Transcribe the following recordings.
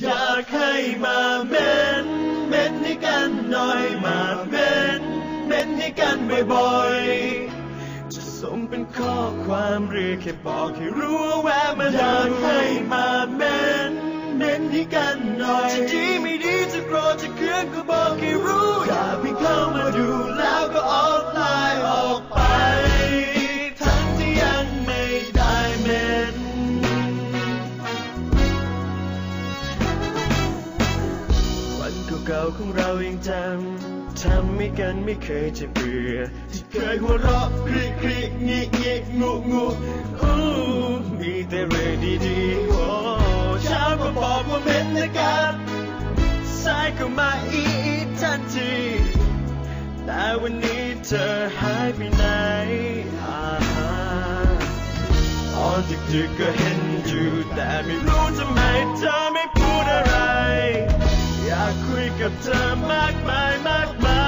อยากให้มาเม้น เม้นให้กันหน่อยมาเม้น เม้นให้กันบ่อยๆ จะส่งเป็นข้อความหรือแค่บอกให้รู้ว่าแวะมาอยากให้มาเม้น เม้นให้กันหน่อยจะดีไม่ดีจะโกรธจะเคืองก็บอก เก่าของเรายังจำทำให้กันไม่เคยจะเบื่อที่เคยหัวเราะคลิกคลิกงิกงิกงูงูอู้มีแต่เรื่องดีๆโอ้เช้าก็บอกว่าเป็นอากาศสายก็มาอีอีทันทีแต่วันนี้เธอหายไปไหนอ่าฮะตอนดึกๆก็เห็นอยู่แต่ไม่รู้ทำไมเธอ ยกับเธอมากมายมากมา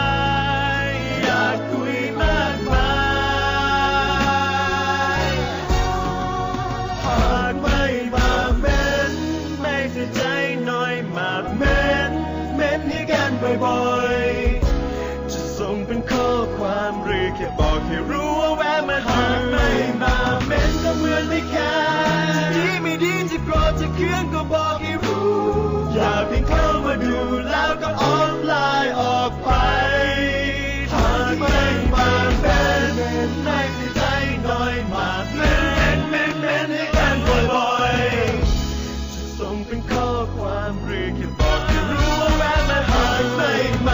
ย อยากคุยมากมายหากไม่มาเม้นไม่เสียใจหน่อยมาเม้นเม้นให้กันบ่อยๆ จะส่งเป็นข้อความหรือแค่บอกให้รู้ว่าแวะมาหาไม่มาเม้นก็เหมือนไม่แคร์ดีไม่ดีจะโกรธจะเคืองก็บอก เป็นข้อความหรือแค่บอกให้รู้ว่าแวะมาหาไม่มา